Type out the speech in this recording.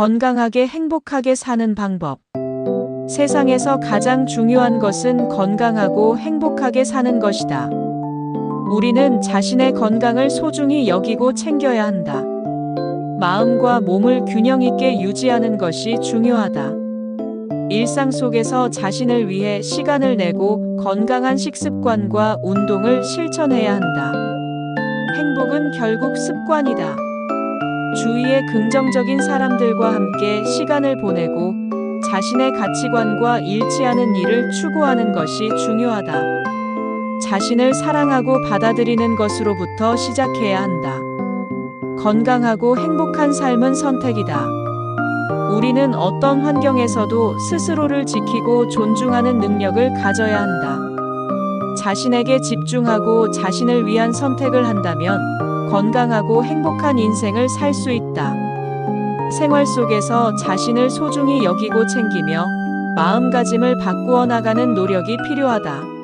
건강하게 행복하게 사는 방법. 세상에서 가장 중요한 것은 건강하고 행복하게 사는 것이다. 우리는 자신의 건강을 소중히 여기고 챙겨야 한다. 마음과 몸을 균형 있게 유지하는 것이 중요하다. 일상 속에서 자신을 위해 시간을 내고 건강한 식습관과 운동을 실천해야 한다. 행복은 결국 습관이다. 주위의 긍정적인 사람들과 함께 시간을 보내고 자신의 가치관과 일치하는 일을 추구하는 것이 중요하다. 자신을 사랑하고 받아들이는 것으로부터 시작해야 한다. 건강하고 행복한 삶은 선택이다. 우리는 어떤 환경에서도 스스로를 지키고 존중하는 능력을 가져야 한다. 자신에게 집중하고 자신을 위한 선택을 한다면 건강하고 행복한 인생을 살 수 있다. 생활 속에서 자신을 소중히 여기고 챙기며 마음가짐을 바꾸어 나가는 노력이 필요하다.